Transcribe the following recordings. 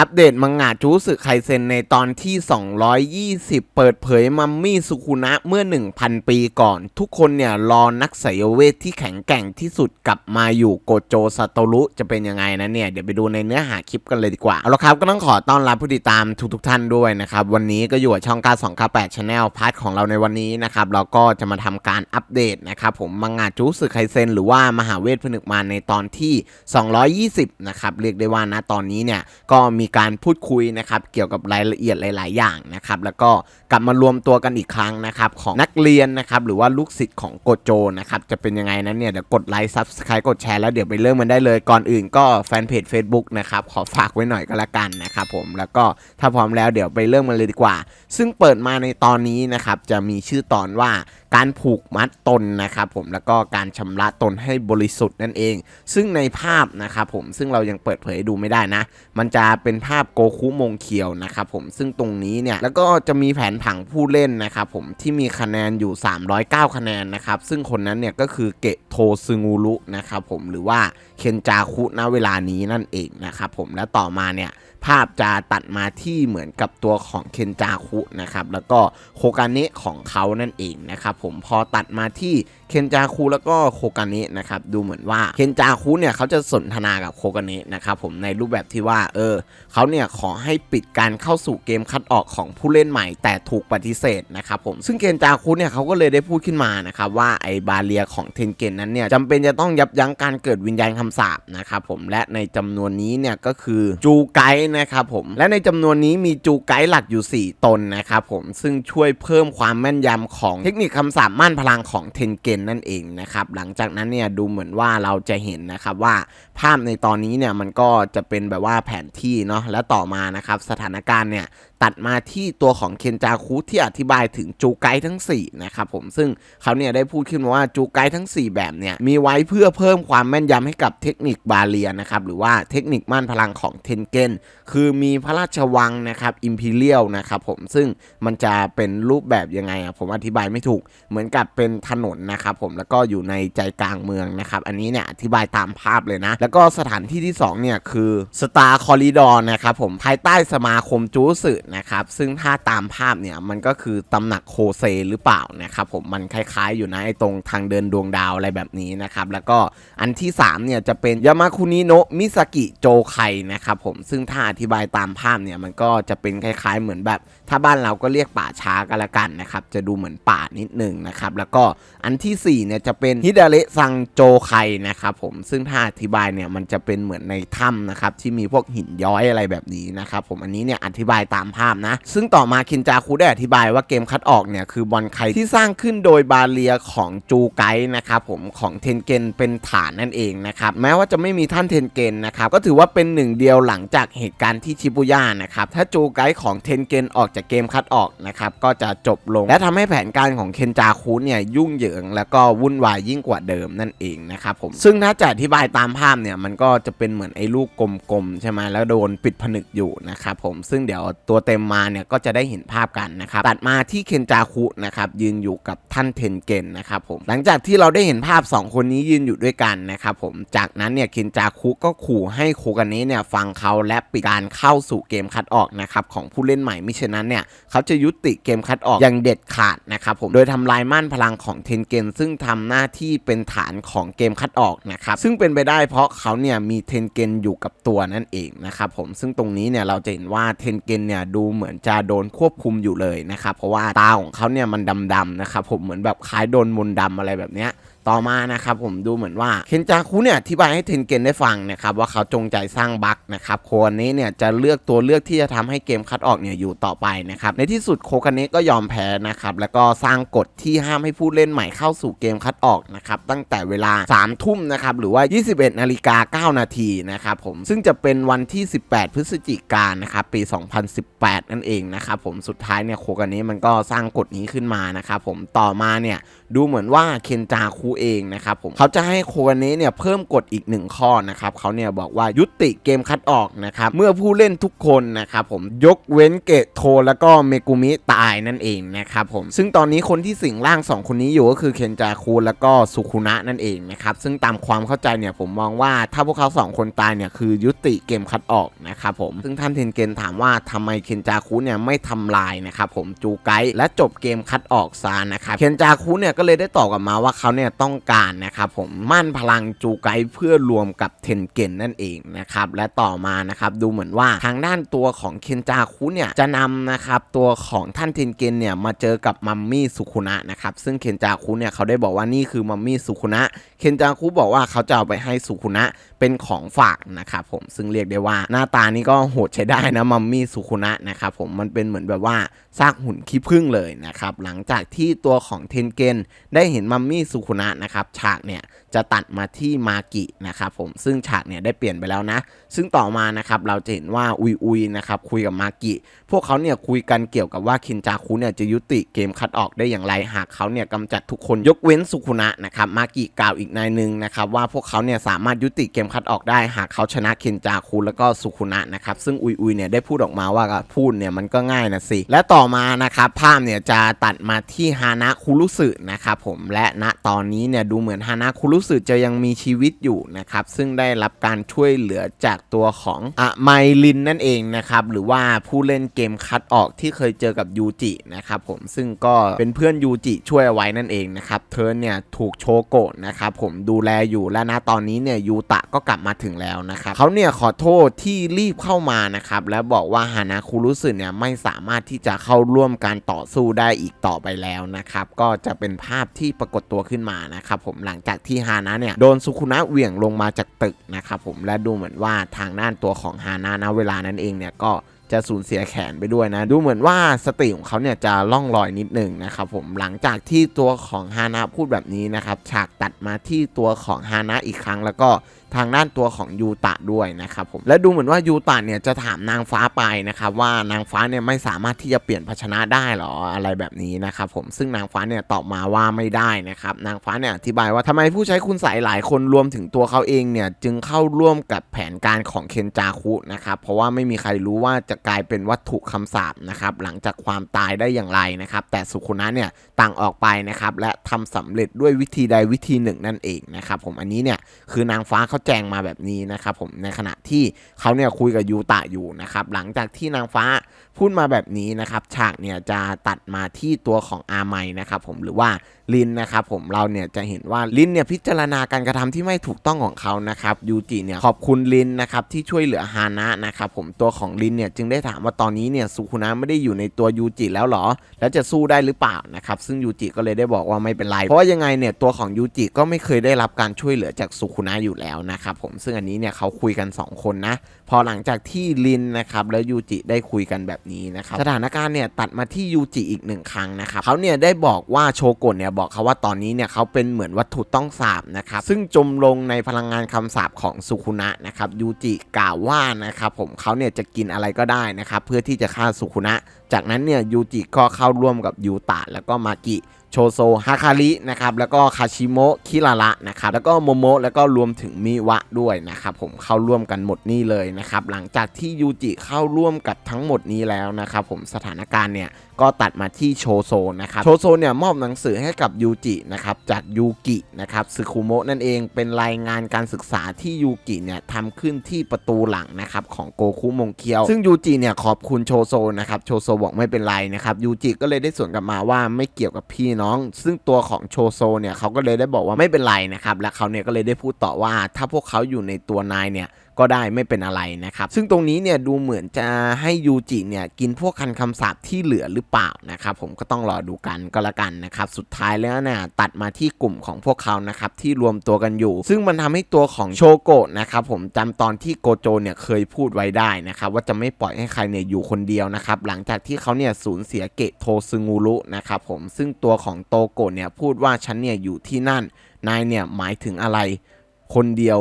อัปเดตมังงะจูสึไคเซนในตอนที่ 220 เปิดเผยมัมมี่สุคุนะเมื่อ 1,000 ปีก่อน ทุกคนเนี่ยรอนักไสยเวทที่แข็งแกร่งที่สุดกลับมาอยู่โกโจซาโตรุจะเป็นยังไงนะเนี่ย เดี๋ยวไปดูในเนื้อหาคลิปกันเลยดีกว่า เอาละครับก็ต้องขอต้อนรับผู้ติดตามทุกๆท่านด้วยนะครับ วันนี้ก็อยู่ช่อง9298 Channel พาร์ทของเราในวันนี้นะครับ เราก็จะมาทำการอัปเดตนะครับผมมังงะจูสึไคเซนหรือว่ามหาเวทผนึกมารในตอนที่ 220 นะครับเรียกได้ว่านะตอนนี้เนี่ยก็มีการพูดคุยนะครับเกี่ยวกับรายละเอียดหลาย ๆ อย่างนะครับแล้วก็กลับมารวมตัวกันอีกครั้งนะครับของนักเรียนนะครับหรือว่าลูกศิษย์ของโกโจนะครับจะเป็นยังไงนั้นเนี่ยเดี๋ยวกดไลค์ซับสไครต์กดแชร์แล้วเดี๋ยวไปเริ่มมันได้เลยก่อนอื่นก็แฟนเพจ Facebook นะครับขอฝากไว้หน่อยก็แล้วกันนะครับผมแล้วก็ถ้าพร้อมแล้วเดี๋ยวไปเริ่มกันเลยดีกว่า ซึ่งเปิดมาในตอนนี้นะครับจะมีชื่อตอนว่าการผูกมัดตนนะครับผมแล้วก็การชำระตนให้บริสุทธิ์นั่นเอง ซึ่งในภาพนะครับผมซึ่งเรายังเปิดเผยดูไม่ได้นะ มันจะเป็นภาพโกคุมงเคียวนะครับผมซึ่งตรงนี้เนี่ยแล้วก็จะมีแผนผังผู้เล่นนะครับผมที่มีคะแนนอยู่ 309 คะแนนนะครับซึ่งคนนั้นเนี่ยก็คือเกะโทซึงูรุนะครับผมหรือว่าเคนจาคุณเวลานี้นั่นเองนะครับผมและต่อมาเนี่ยภาพจะตัดมาที่เหมือนกับตัวของเคนจาคุนะครับแล้วก็โคกาเนะของเขานั่นเองนะครับผมพอตัดมาที่เคนจาคุแล้วก็โคกาเนะนะครับดูเหมือนว่าเคนจาคุเนี่ยเขาจะสนทนากับโคกาเนะนะครับผมในรูปแบบที่ว่าเออเขาเนี่ยขอให้ปิดการเข้าสู่เกมคัดออกของผู้เล่นใหม่แต่ถูกปฏิเสธนะครับผมซึ่งเคนจาคุเนี่ยเขาก็เลยได้พูดขึ้นมานะครับว่าไอบาเลียของเทนเกนนั้นเนี่ยจำเป็นจะต้องยับยั้งการเกิดวิญญาณคำสาปนะครับผมและในจำนวนนี้เนี่ยก็คือจูไกนะครับผมและในจำนวนนี้มีจูไกหลักอยู่ 4 ตนนะครับผมซึ่งช่วยเพิ่มความแม่นยำของเทคนิคคำสาปม่านพลังของเทนเกนนั่นเองนะครับหลังจากนั้นเนี่ยดูเหมือนว่าเราจะเห็นนะครับว่าภาพในตอนนี้เนี่ยมันก็จะเป็นแบบว่าแผนที่เนาะและต่อมานะครับสถานการณ์เนี่ยตัดมาที่ตัวของเคนจาคุที่อธิบายถึงจูไกทั้ง 4 นะครับผมซึ่งเขาเนี่ยได้พูดขึ้นมาว่าจูไกทั้ง 4 แบบเนี่ย มีไว้เพื่อเพิ่มความแม่นยำให้กับเทคนิคบาเลียนะครับ หรือว่าเทคนิคม่านพลังของเทนเกนคือมีพระราชวังนะครับอิมพีเรียลนะครับผมซึ่งมันจะเป็นรูปแบบยังไงอะผมอธิบายไม่ถูกเหมือนกับเป็นถนนนะครับผมแล้วก็อยู่ในใจกลางเมืองนะครับอันนี้เนี่ยอธิบายตามภาพเลยนะ แล้วก็สถานที่ที่2เนี่ยคือสตาร์คอริดอร์นะครับผมภายใต้สมาคมจูสึนะครับ ซึ่งถ้าตามภาพเนี่ยมันก็คือตำหนักโคเซหรือเปล่านะครับผมมันคล้ายๆอยู่นะไอตรงทางเดินดวงดาวอะไรแบบนี้นะครับ แล้วก็อันที่3เนี่ยจะเป็นยามาคุนิโนะมิซากิโจไคนะครับผมซึ่งถ้าอธิบายตามภาพเนี่ยมันก็จะเป็นคล้ายๆเหมือนแบบ ถ้าบ้านเราก็เรียกป่าช้ากันละกันนะครับจะดูเหมือนป่านิดหนึ่งนะครับแล้วก็อันทีสี่4เนี่ยจะเป็นฮิดาเระซังโจไคนะครับผมซึ่งถ้าอธิบายเนี่ยมันจะเป็นเหมือนในถ้ำนะครับที่มีพวกหินย้อยอะไรแบบนี้นะครับผมอันนี้เนี่ยอธิบายตามภาพนะ ซึ่งต่อมาคินจาคุได้อธิบายว่าเกมคัดออกเนี่ยคือบอลไคที่สร้างขึ้นโดยบาเลียของจูไกนะครับผมของเทนเกนเป็นฐานนั่นเองนะครับแม้ว่าจะไม่มีท่านเทนเกนนะครับก็ถือว่าเป็นหนึ่งเดียวหลังจากเหตุการณ์ที่ชิบุย่านะครับถ้าจูไกของเทนเกนออกจากเกมคัดออกนะครับก็จะจบลง และทำให้แผนการของเคนจาคุเนี่ยยุ่งเหยิง แล้วก็วุ่นวายยิ่งกว่าเดิมนั่นเองนะครับผมซึ่งถ้าจะอธิบายตามภาพเนี่ยมันก็จะเป็นเหมือนไอ้ลูกกลมๆใช่ไหมแล้วโดนปิดผนึกอยู่นะครับผมซึ่งเดี๋ยวตัวเต็มมาเนี่ยก็จะได้เห็นภาพกันนะครับตัดมาที่เคนจาคุนะครับยืนอยู่กับท่านเทนเกนนะครับผมหลังจากที่เราได้เห็นภาพ 2 คนนี้ยืนอยู่ด้วยกันนะครับผมจากนั้นเนี่ยเคนจาคุก็ขู่ให้โคกาเนะเนี่ยฟังเขาและปิดการเข้าสู่เกมคัดออกนะครับของผู้เล่นใหม่มิฉะนั้นเนี่ยเขาจะยุติเกมคัดออกอย่างเด็ดขาดนะครับผมโดยทำลายม่านพลังของเทนเกนซึ่งทำหน้าที่เป็นฐานของเกมคัดออกนะครับซึ่งเป็นไปได้เพราะเขาเนี่ยมีเทนเกนอยู่กับตัวนั่นเองนะครับผมซึ่งตรงนี้เนี่ยเราจะเห็นว่าเทนเกนเนี่ยดูเหมือนจะโดนควบคุมอยู่เลยนะครับ เพราะว่าตาของเขาเนี่ยมันดำๆนะครับผมเหมือนแบบคล้ายโดนมนต์ดำอะไรแบบเนี้ย ต่อมานะครับผมดูเหมือนว่าเคนจาคุเนี่ยอธิบายให้เทนเกนได้ฟังนะครับว่าเขาจงใจสร้างบั๊กนะครับโคกันเนะเนี่ยจะเลือกตัวเลือกที่จะทำให้เกมคัดออกเนี่ยอยู่ต่อไปนะครับในที่สุดโคกันเนะก็ยอมแพ้นะครับแล้วก็สร้างกฎที่ห้ามให้ผู้เล่นใหม่เข้าสู่เกมคัดออกนะครับตั้งแต่เวลา3ทุ่มนะครับหรือว่า 21นาฬิกา9นาทีนะครับผมซึ่งจะเป็นวันที่ 18 พฤศจิกายนนะครับปี 2018 นั่นเองนะครับผมสุดท้ายเนี่ยโคกันเนะมันก็สร้างกฎนี้ขึ้นมานะครับผมต่อมาเนี่ยดูเหมือนว่าเคนจาคุเองนะครับผมเขาจะให้โคกาเนะเนี่ยเพิ่มกฎอีกหนึ่งข้อนะครับเขาเนี่ยบอกว่ายุติเกมคัดออกนะครับเมื่อผู้เล่นทุกคนนะครับผมยกเว้นเกตโทแล้วก็เมกุมิตายนั่นเองนะครับผมซึ่งตอนนี้คนที่สิงร่างสองคนนี้อยู่ก็คือเคนจาคุแล้วก็สุคุนะนั่นเองนะครับซึ่งตามความเข้าใจเนี่ยผมมองว่าถ้าพวกเขาสองคนตายเนี่ยคือยุติเกมคัดออกนะครับผมซึ่งท่านเทนเกนถามว่าทำไมเคนจาคุเนี่ยไม่ทำลายนะครับผมจูไกและจบเกมคัดออกซานะครับเคนจาคุเนี่ยก็เลยได้ตอบกลับมาว่าเขาเนี่ยต้องการนะครับผมมั่นพลังจูไกเพื่อรวมกับเทนเกนนั่นเองนะครับและต่อมานะครับดูเหมือนว่าทางด้านตัวของเคนจาคุเนี่ยจะนำนะครับตัวของท่านเทนเกนเนี่ยมาเจอกับมัมมี่สุคุนะนะครับซึ่งเคนจาคุเนี่ยเขาได้บอกว่านี่คือมัมมี่สุคุนะเคนจาคุบอกว่าเขาจะเอาไปให้สุคุนะเป็นของฝากนะครับผมซึ่งเรียกได้ว่าหน้าตานี่ก็โหดใช้ได้นะมัมมี่สุคุนะนะครับผมมันเป็นเหมือนแบบว่าซากหุ่นขี้ผึ้งเลยนะครับหลังจากที่ตัวของเทนเกนได้เห็นมัมมี่สุคุนะนะครับฉากเนี่ยจะตัดมาที่มากินะครับผมซึ่งฉากเนี่ยได้เปลี่ยนไปแล้วนะ ซึ่งต่อมานะครับเราจะเห็นว่าอุยอุยนะครับคุยกับมากิ พวกเขาเนี่ยคุยกันเกี่ยวกับว่าคินจาคุเนี่ยจะยุติเกมคัดออกได้อย่างไรหากเขาเนี่ยกำจัดทุกคนยกเว้นสุคุนะนะครับมากิกล่าวอีกนายหนึ่งนะครับว่าพวกเขาเนี่ยสามารถยุติเกมคัดออกได้ หากเขาชนะคินจาคุแล้วก็สุคุนะนะครับซึ่งอุยอุยเนี่ยได้พูดออกมาว่าพูดเนี่ยมันก็ง่ายนะสิและต่อมานะครับภาพเนี่ยจะตัดมาที่ฮานะคุรุสึนะครับผมและณตอนนี้เนี่ยดูเหมือนฮานะคุรุู้สึกจะยังมีชีวิตอยู่นะครับ ซึ่งได้รับการช่วยเหลือจากตัวของอะไมลินนั่นเองนะครับ หรือว่าผู้เล่นเกมคัดออกที่เคยเจอกับยูจินะครับผมซึ่งก็เป็นเพื่อนยูจิช่วยไว้นั่นเองนะครับเธอเนี่ยถูกโชโกะนะครับผมดูแลอยู่และณตอนนี้เนี่ยยูตะก็กลับมาถึงแล้วนะครับเขาเนี่ยขอโทษที่รีบเข้ามานะครับและบอกว่าฮานาคุรุสึเนี่ยไม่สามารถที่จะเข้าร่วมการต่อสู้ได้อีกต่อไปแล้วนะครับก็จะเป็นภาพที่ปรากฏตัวขึ้นมานะครับผมหลังจากที่ฮานะเนี่ยโดนสุคุนะเหวี่ยงลงมาจากตึกนะครับผมและดูเหมือนว่าทางด้านตัวของฮานะณเวลานั้นเองเนี่ยก็จะสูญเสียแขนไปด้วยนะ ดูเหมือนว่าสติของเขาเนี่ยจะล่องลอยนิดหนึ่งนะครับผมหลังจากที่ตัวของฮานะพูดแบบนี้นะครับฉากตัดมาที่ตัวของฮานะอีกครั้งแล้วก็ ทางด้านตัวของยูตะด้วยนะครับผมและดูเหมือนว่ายูตะเนี่ยจะถามนางฟ้าไปนะครับว่านางฟ้าเนี่ยไม่สามารถที่จะเปลี่ยนภาชนะได้หรออะไรแบบนี้นะครับผมซึ่งนางฟ้าเนี่ยตอบมาว่าไม่ได้นะครับนางฟ้าเนี่ยอธิบายว่าทำไมผู้ใช้คุณใสยหลายคนรวมถึงตัวเขาเองเนี่ยจึงเข้าร่วมกับแผนการของเคนจาคุนะครับเพราะว่าไม่มีใครรู้ว่าจะกลายเป็นวัตถุคำสาปนะครับหลังจากความตายได้อย่างไรนะครับแต่สุขุนะเนี่ยต่างออกไปนะครับและทำสำเร็จด้วยวิธีใดวิธีหนึ่งนั่นเองนะครับผมอันนี้เนี่ยคือนางฟ้าเขาแจงมาแบบนี้นะครับผมในขณะที่เขาเนี่ยคุยกับยูตะอยู่นะครับหลังจากที่นางฟ้าพูดมาแบบนี้นะครับฉากเนี่ยจะตัดมาที่ตัวของอาไมนะครับผมหรือว่าลินนะครับผมเราเนี่ยจะเห็นว่าลินเนี่ยพิจารณาการกระทำที่ไม่ถูกต้องของเขานะครับยูจิเนี่ยขอบคุณลินนะครับที่ช่วยเหลือฮานะนะครับผมตัวของลินเนี่ยจึงได้ถามว่าตอนนี้เนี่ยสุคุนะไม่ได้อยู่ในตัวยูจิแล้วหรอ แล้วจะสู้ได้หรือเปล่านะครับซึ่งยูจิก็เลยได้บอกว่าไม่เป็นไร เพราะว่ายังไงเนี่ยตัวของยูจิก็ไม่เคยได้รับการช่วยเหลือจากสุคุนะอยู่แล้วนะครับผมซึ่งอันนี้เนี่ยเขาคุยกัน 2 คนนะ พอหลังจากที่ลินนะครับแล้วยูจิได้คุยกันแบบนี้นะครับสถานการณ์เนี่ยตัดมาที่ยูจิอีกหนึ่งครั้งนะครับเขาเนี่ยได้บอกว่าโชโกะเนี่ยบอกเขาว่าตอนนี้เนี่ยเขาเป็นเหมือนวัตถุต้องสาบนะครับซึ่งจมลงในพลังงานคำสาปของสุคุนะนะครับยูจิกล่าวว่านะครับผมเขาเนี่ยจะกินอะไรก็ได้นะครับเพื่อที่จะฆ่าสุคุนะ จากนั้นเนี่ยยูจิก็เข้าร่วมกับยูตะแล้วก็มากิ โชโซฮาคารินะครับแล้วก็คาชิโมะคิราระนะครับแล้วก็โมโมะแล้วก็รวมถึงมิวะด้วยนะครับผมเข้าร่วมกันหมดนี่เลยนะครับหลังจากที่ยูจิเข้าร่วมกับทั้งหมดนี้แล้วนะครับผมสถานการณ์เนี่ย ก็ตัดมาที่โชโซนะครับ โชโซเนี่ยมอบหนังสือให้กับยูจินะครับจากยูกินะครับซึคุโมะนั่นเองเป็นรายงานการศึกษาที่ยูกิเนี่ยทำขึ้นที่ประตูหลังนะครับของโกคุมงเคียว ซึ่งยูจิเนี่ยขอบคุณโชโซนะครับโชโซบอกไม่เป็นไรนะครับยูจิก็เลยได้สวนกลับมาว่าไม่เกี่ยวกับพี่น้อง ซึ่งตัวของโชโซเนี่ยเขาก็เลยได้บอกว่าไม่เป็นไรนะครับและเขาเนี่ยก็เลยได้พูดต่อว่าถ้าพวกเขาอยู่ในตัวนายเนี่ย ก็ได้ไม่เป็นอะไรนะครับ ซึ่งตรงนี้เนี่ยดูเหมือนจะให้ยูจิเนี่ยกินพวกคันคำสาปที่เหลือหรือเปล่านะครับผมก็ต้องรอดูกันก็แล้วกันนะครับ สุดท้ายแล้วเนี่ยตัดมาที่กลุ่มของพวกเขานะครับที่รวมตัวกันอยู่ ซึ่งมันทำให้ตัวของโชโกะนะครับผมจำตอนที่โกโจเนี่ยเคยพูดไว้ได้นะครับว่าจะไม่ปล่อยให้ใครเนี่ยอยู่คนเดียวนะครับหลังจากที่เขาเนี่ยสูญเสียเกะโทซึงูรุนะครับผมซึ่งตัวของโตโกะเนี่ยพูดว่าฉันเนี่ยอยู่ที่นั่นนายเนี่ยหมายถึงอะไร คนเดียว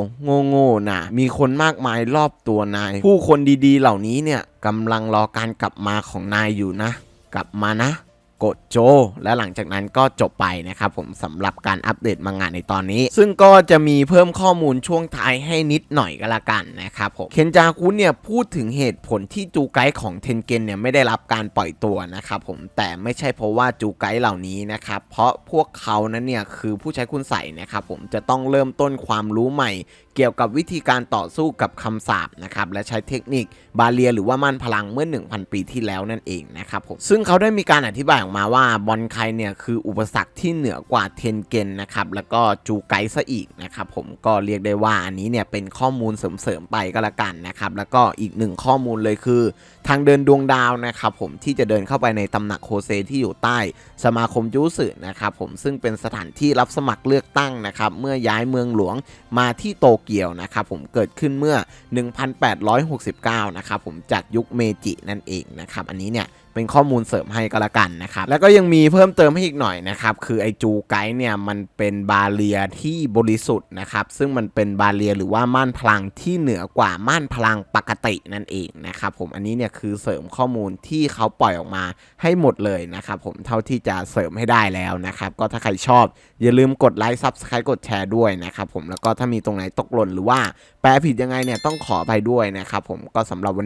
โง่ๆนะมีคนมากมายรอบตัวนาย ผู้คนดีๆ เหล่านี้เนี่ยกำลังรอการกลับมาของนายอยู่นะ กลับมานะ โกโจ และหลังจากนั้นก็จบไปนะครับผมสำหรับการอัปเดตมังงะในตอนนี้ ซึ่งก็จะมีเพิ่มข้อมูลช่วงท้ายให้นิดหน่อยก็แล้วกันนะครับผมเคนจาคุเนี่ยพูดถึงเหตุผลที่จูไกของเทนเกนเนี่ยไม่ได้รับการปล่อยตัวนะครับผมแต่ไม่ใช่เพราะว่าจูไกเหล่านี้นะครับเพราะพวกเขานั้นเนี่ยคือผู้ใช้คุณใส่นะครับผมจะต้องเริ่มต้นความรู้ใหม่ เกี่ยวกับวิธีการต่อสู้กับคำสาปนะครับและใช้เทคนิคบาเลีย หรือว่ามันพลังเมื่อ 1,000 ปีที่แล้วนั่นเองนะครับผมซึ่งเขาได้มีการอธิบายออกมาว่าบอลไคเนี่ยคืออุปสรรคที่เหนือกว่าเทนเกนนะครับแล้วก็จูไกซะอีกนะครับผมก็เรียกได้ว่าอันนี้เนี่ยเป็นข้อมูลเสริมๆไปก็แล้วกันนะครับแล้วก็อีกหนึ่งข้อมูลเลยคือ ทางเดินดวงดาวนะครับผมที่จะเดินเข้าไปในตำหนักโคเซที่อยู่ใต้สมาคมยูสึนะครับผมซึ่งเป็นสถานที่รับสมัครเลือกตั้งนะครับเมื่อย้ายเมืองหลวงมาที่โตเกียวนะครับผมเกิดขึ้นเมื่อ 1869นะครับผมจากยุคเมจินั่นเองนะครับอันนี้เนี่ย เป็นข้อมูลเสริมให้ก็แล้วกันนะครับ แล้วก็ยังมีเพิ่มเติมให้อีกหน่อยนะครับ คือไอจูไกด์เนี่ยมันเป็นบาเลียที่บริสุทธิ์นะครับ ซึ่งมันเป็นบาเลียหรือว่าม่านพลังที่เหนือกว่าม่านพลังปกตินั่นเองนะครับผมอันนี้เนี่ยคือเสริมข้อมูลที่เขาปล่อยออกมาให้หมดเลยนะครับผมเท่าที่จะเสริมให้ได้แล้วนะครับ ก็ถ้าใครชอบ อย่าลืมกดไลค์ซับสไครต์กดแชร์ด้วยนะครับผมแล้วก็ถ้ามีตรงไหนตกหล่นหรือว่าแปลผิดยังไงเนี่ยต้องขอไปด้วยนะครับผมก็สำหรับวัน